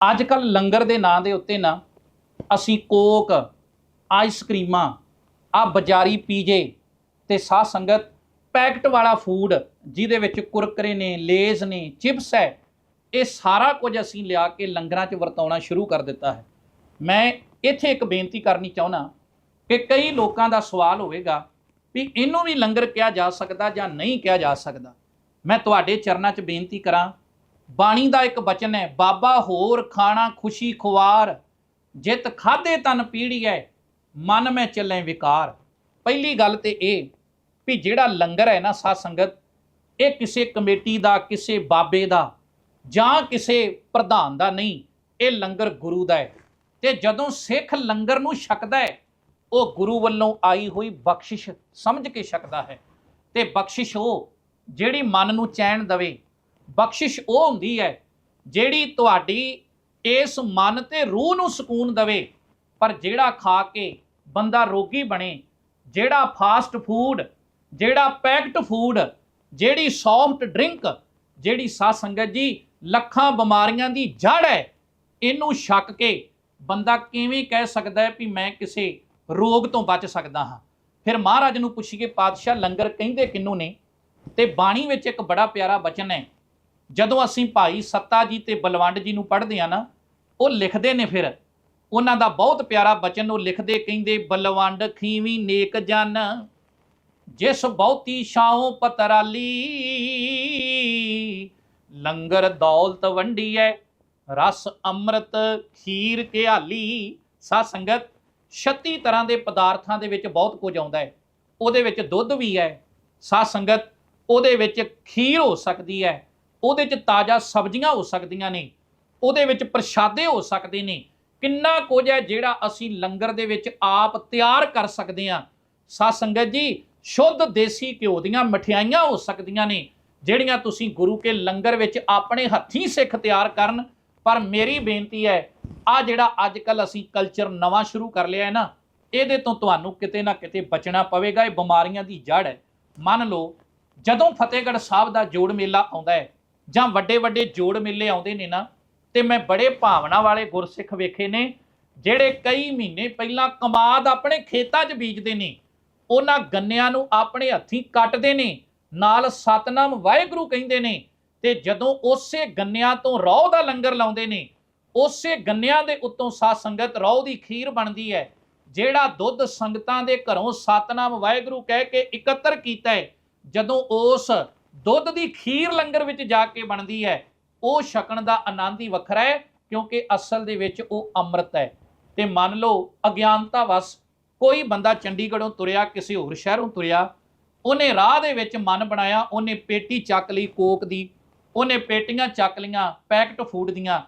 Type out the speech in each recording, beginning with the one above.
ਅੱਜ ਕੱਲ ਲੰਗਰ ਦੇ ਨਾਂ ਦੇ ਉੱਤੇ ਨਾ ਅਸੀਂ ਕੋਕ ਆਈਸਕ੍ਰੀਮਾਂ ਆ ਬਾਜ਼ਾਰੀ ਪੀਜੇ ਤੇ ਸਾਹ ਸੰਗਤ ਪੈਕਟ ਵਾਲਾ ਫੂਡ ਜਿਹਦੇ ਵਿੱਚ ਕੁਰਕਰੇ ਨੇ, ਲੇਜ਼ ਨੇ, ਚਿਪਸ ਹੈ, ਇਹ ਸਾਰਾ ਕੁਝ ਅਸੀਂ ਲਿਆ ਕੇ ਲੰਗਰਾਂ 'ਚ ਵਰਤਾਉਣਾ ਸ਼ੁਰੂ ਕਰ ਦਿੱਤਾ ਹੈ। ਮੈਂ ਇੱਥੇ ਇੱਕ ਬੇਨਤੀ ਕਰਨੀ ਚਾਹੁੰਦਾ ਕਿ ਕਈ ਲੋਕਾਂ ਦਾ ਸਵਾਲ ਹੋਵੇਗਾ ਵੀ ਇਹਨੂੰ ਵੀ ਲੰਗਰ ਕਿਹਾ ਜਾ ਸਕਦਾ ਜਾਂ ਨਹੀਂ ਕਿਹਾ ਜਾ ਸਕਦਾ। ਮੈਂ ਤੁਹਾਡੇ ਚਰਨਾਂ 'ਚ ਬੇਨਤੀ ਕਰਾਂ ਬਾਣੀ ਦਾ ਇੱਕ ਬਚਨ ਹੈ, ਬਾਬਾ ਹੋਰ ਖਾਣਾ ਖੁਸ਼ੀ ਖੁਆਰ, ਜਿਤ ਖਾਦੇ ਤਨ ਪੀੜੀਐ, ਮਨ ਮੈਂ ਚੱਲੇ ਵਿਕਾਰ। ਪਹਿਲੀ ਗੱਲ ਤੇ ਇਹ ਵੀ ਜਿਹੜਾ ਲੰਗਰ ਹੈ ਨਾ ਸਾਧ ਸੰਗਤ, ਇਹ ਕਿਸੇ ਕਮੇਟੀ ਦਾ, ਕਿਸੇ ਬਾਬੇ ਦਾ ਜਾਂ ਕਿਸੇ ਪ੍ਰਧਾਨ ਦਾ ਨਹੀਂ, ਇਹ ਲੰਗਰ ਗੁਰੂ ਦਾ ਹੈ। ਤੇ ਜਦੋਂ ਸਿੱਖ ਲੰਗਰ ਨੂੰ ਛਕਦਾ ਹੈ, ਉਹ ਗੁਰੂ ਵੱਲੋਂ ਆਈ ਹੋਈ ਬਖਸ਼ਿਸ਼ ਸਮਝ ਕੇ ਛਕਦਾ ਹੈ। ਤੇ ਬਖਸ਼ਿਸ਼ ਉਹ ਜਿਹੜੀ ਮਨ ਨੂੰ ਚੈਨ ਦਵੇ ਬਖਸ਼ਿਸ਼ ਉਹ ਹੁੰਦੀ ਹੈ ਜਿਹੜੀ ਤੁਹਾਡੀ ਇਸ ਮਨ ਤੇ ਰੂਹ ਨੂੰ ਸਕੂਨ ਦਵੇ। ਪਰ ਜਿਹੜਾ ਖਾ ਕੇ ਬੰਦਾ ਰੋਗੀ ਬਣੇ, ਜਿਹੜਾ ਫਾਸਟ ਫੂਡ, ਜਿਹੜਾ ਪੈਕਡ ਫੂਡ, ਜਿਹੜੀ ਸੌਫਟ ਡਰਿੰਕ ਜਿਹੜੀ ਸਾਧ ਸੰਗਤ ਜੀ ਲੱਖਾਂ ਬਿਮਾਰੀਆਂ ਦੀ ਜੜ ਹੈ, ਇਹਨੂੰ ਛੱਕ ਕੇ ਬੰਦਾ ਕਿਵੇਂ ਕਹਿ ਸਕਦਾ ਹੈ ਵੀ ਮੈਂ ਕਿਸੇ ਰੋਗ ਤੋਂ ਬਚ ਸਕਦਾ ਹਾਂ? ਫਿਰ ਮਹਾਰਾਜ ਨੂੰ ਪੁੱਛੀਏ, ਪਾਤਸ਼ਾਹ ਲੰਗਰ ਕਹਿੰਦੇ ਕਿੰਨੂੰ ਨੇ? ਤੇ ਬਾਣੀ ਵਿੱਚ ਇੱਕ ਬੜਾ ਪਿਆਰਾ ਬਚਨ ਹੈ ਜਦੋਂ ਅਸੀਂ ਭਾਈ ਸੱਤਾ ਜੀ ਤੇ ਬਲਵੰਡ ਜੀ ਨੂੰ ਪੜ੍ਹਦੇ ਆ ਨਾ, ਉਹ ਲਿਖਦੇ ਨੇ ਫਿਰ। ਉਹਨਾਂ ਦਾ ਬਹੁਤ ਪਿਆਰਾ ਬਚਨ, ਉਹ ਲਿਖਦੇ ਕਹਿੰਦੇ, ਬਲਵੰਡ ਖੀਵੀ ਨੇਕ ਜਨ, ਜਿਸ ਬਹੁਤੀ ਛਾਉ ਪਤਰਾਲੀ। ਲੰਗਰ ਦੌਲਤ ਵੰਡੀ ਵੰਡੀਐ, ਰਸ ਅੰਮ੍ਰਿਤ ਖੀਰ ਘਿਆਲੀ। ਸਾ ਸੰਗਤ 36 ਤਰ੍ਹਾਂ ਦੇ ਪਦਾਰਥਾਂ ਦੇ ਵਿੱਚ ਬਹੁਤ ਕੁਝ ਆਉਂਦਾ ਹੈ। ਉਹਦੇ ਵਿੱਚ ਦੁੱਧ ਵੀ ਹੈ। ਸਾ ਸੰਗਤ, ਉਹਦੇ ਵਿੱਚ ਖੀਰ ਹੋ ਸਕਦੀ ਹੈ। ਉਹਦੇ 'ਚ ਤਾਜ਼ਾ ਸਬਜ਼ੀਆਂ ਹੋ ਸਕਦੀਆਂ ਨੇ, ਉਹਦੇ ਵਿੱਚ ਪ੍ਰਸ਼ਾਦੇ ਹੋ ਸਕਦੇ ਨੇ, ਕਿੰਨਾ ਕੁਝ ਹੈ ਜਿਹੜਾ ਅਸੀਂ ਲੰਗਰ ਦੇ ਵਿੱਚ ਆਪ ਤਿਆਰ ਕਰ ਸਕਦੇ ਹਾਂ। ਸਾ ਸੰਗਤ ਜੀ, ਸ਼ੁੱਧ ਦੇਸੀ ਘਿਓ ਦੀਆਂ ਮਠਿਆਈਆਂ ਹੋ ਸਕਦੀਆਂ ਨੇ, ਜਿਹੜੀਆਂ ਤੁਸੀਂ ਗੁਰੂ ਕੇ ਲੰਗਰ ਵਿੱਚ ਆਪਣੇ ਹੱਥੀਂ ਸਿੱਖ ਤਿਆਰ ਕਰਨ, ਪਰ ਮੇਰੀ ਬੇਨਤੀ ਹੈ, ਆ ਜਿਹੜਾ ਅੱਜ ਕੱਲ ਅਸੀਂ ਕਲਚਰ ਨਵਾਂ ਸ਼ੁਰੂ ਕਰ ਲਿਆ ਹੈ ਨਾ, ਇਹਦੇ ਤੋਂ ਤੁਹਾਨੂੰ ਕਿਤੇ ਨਾ ਕਿਤੇ ਬਚਣਾ ਪਵੇਗਾ, ਇਹ ਬਿਮਾਰੀਆਂ ਦੀ ਜੜ ਹੈ। ਮੰਨ ਲਓ, ਜਦੋਂ ਫਤਿਹਗੜ੍ਹ ਸਾਹਿਬ ਦਾ ਜੋੜ ਮੇਲਾ ਆਉਂਦਾ ਹੈ ਜਾਂ ਵੱਡੇ ਵੱਡੇ ਜੋੜ ਮੇਲੇ ਆਉਂਦੇ ਨੇ ਨਾ, ਤੇ ਮੈਂ ਬੜੇ ਭਾਵਨਾ ਵਾਲੇ ਗੁਰਸਿੱਖ ਵੇਖੇ ਨੇ, ਜਿਹੜੇ ਕਈ ਮਹੀਨੇ ਪਹਿਲਾਂ ਕਮਾਦ ਆਪਣੇ ਖੇਤਾਂ 'ਚ ਬੀਜਦੇ ਨੇ, ਉਹਨਾਂ ਗੰਨਿਆਂ ਨੂੰ ਆਪਣੇ ਹੱਥੀਂ ਕੱਟਦੇ ਨੇ, ਨਾਲ ਸਤਨਾਮ ਵਾਹਿਗੁਰੂ ਕਹਿੰਦੇ ਨੇ, ਤੇ ਜਦੋਂ ਉਸੇ ਗੰਨਿਆਂ ਤੋਂ ਰੌਹ ਦਾ ਲੰਗਰ ਲਾਉਂਦੇ ਨੇ, ਉਸੇ ਗੰਨਿਆਂ ਦੇ ਉੱਤੋਂ ਸਾਧ ਸੰਗਤ ਰੌਹ ਦੀ ਖੀਰ ਬਣਦੀ ਹੈ, ਜਿਹੜਾ ਦੁੱਧ ਸੰਗਤਾਂ ਦੇ ਘਰੋਂ ਸਤਨਾਮ ਵਾਹਿਗੁਰੂ ਕਹਿ ਕੇ ਇਕੱਤਰ ਕੀਤਾ ਹੈ, ਜਦੋਂ ਉਸ ਦੁੱਧ ਦੀ ਖੀਰ ਲੰਗਰ ਵਿੱਚ ਜਾ ਕੇ ਬਣਦੀ ਹੈ, ਉਹ ਛਕਣ ਦਾ ਆਨੰਦ ਹੀ ਵੱਖਰਾ ਹੈ, ਕਿਉਂਕਿ ਅਸਲ ਦੇ ਵਿੱਚ ਉਹ ਅੰਮ੍ਰਿਤ ਹੈ। ਤੇ ਮੰਨ ਲਓ ਅਗਿਆਨਤਾ ਵਸ ਕੋਈ ਬੰਦਾ ਚੰਡੀਗੜ੍ਹੋਂ ਤੁਰਿਆ, ਕਿਸੇ ਹੋਰ ਸ਼ਹਿਰੋਂ ਤੁਰਿਆ, ਉਹਨੇ ਰਾਹ ਦੇ ਵਿੱਚ ਮਨ ਬਣਾਇਆ, ਉਹਨੇ ਪੇਟੀ ਚੱਕ ਲਈ ਕੋਕ ਦੀ, ਉਹਨੇ ਪੇਟੀਆਂ ਚੱਕ ਲੀਆਂ ਪੈਕਟ ਫੂਡ ਦੀਆਂ,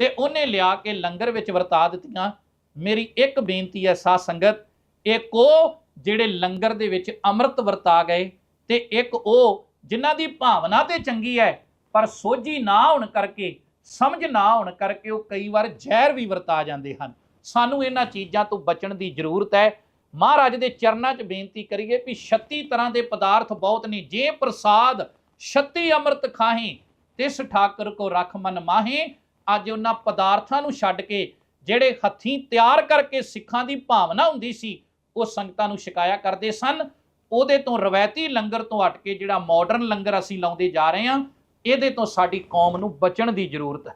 ਤੇ ਉਹਨੇ ਲਿਆ ਕੇ ਲੰਗਰ ਵਿੱਚ ਵਰਤਾ ਦਿੱਤੀਆਂ। ਮੇਰੀ ਇੱਕ ਬੇਨਤੀ ਹੈ, ਸਾਧ ਸੰਗਤ, ਇੱਕ ਉਹ ਜਿਹੜੇ ਲੰਗਰ ਦੇ ਵਿੱਚ ਅੰਮ੍ਰਿਤ ਵਰਤਾ ਗਏ, ਤੇ ਇੱਕ ਉਹ ਜਿਨ੍ਹਾਂ ਦੀ ਭਾਵਨਾ ਤੇ ਚੰਗੀ ਹੈ, ਪਰ ਸੋਝੀ ਨਾ ਹੋਣ ਕਰਕੇ, ਸਮਝ ਨਾ ਹੋਣ ਕਰਕੇ ਉਹ ਕਈ ਵਾਰ ਜ਼ਹਿਰ ਵੀ ਵਰਤਾ ਜਾਂਦੇ ਹਨ। ਸਾਨੂੰ ਇਹਨਾਂ ਚੀਜ਼ਾਂ ਤੋਂ ਬਚਣ ਦੀ ਜ਼ਰੂਰਤ ਹੈ। ਮਹਾਰਾਜ ਦੇ ਚਰਨਾਂ 'ਚ ਬੇਨਤੀ ਕਰੀਏ ਵੀ 36 ਤਰ੍ਹਾਂ ਦੇ ਪਦਾਰਥ ਬਹੁਤ ਨੇ। ਜੇ ਪ੍ਰਸਾਦ 36 ਅੰਮ੍ਰਿਤ ਖਾਹੇ, ਤਿਸ ਠਾਕਰ ਕੋ ਰਖ ਮਨ ਮਾਹੇ, ਅੱਜ ਉਹਨਾਂ ਪਦਾਰਥਾਂ ਨੂੰ ਛੱਡ ਕੇ ਜਿਹੜੇ ਹੱਥੀਂ ਤਿਆਰ ਕਰਕੇ ਸਿੱਖਾਂ ਦੀ ਭਾਵਨਾ ਹੁੰਦੀ ਸੀ, ਉਹ ਸੰਗਤਾਂ ਨੂੰ ਸ਼ਿਕਾਇਆ ਕਰਦੇ ਸਨ। ਉਹਦੇ ਤੋਂ ਰਵਾਇਤੀ ਲੰਗਰ ਤੋਂ ਹਟ ਕੇ ਜਿਹੜਾ ਮਾਡਰਨ ਲੰਗਰ ਅਸੀਂ ਲਾਉਂਦੇ ਜਾ ਰਹੇ ਹਾਂ, ਇਹਦੇ ਤੋਂ ਸਾਡੀ ਕੌਮ ਨੂੰ ਬਚਣ ਦੀ ਜ਼ਰੂਰਤ ਹੈ।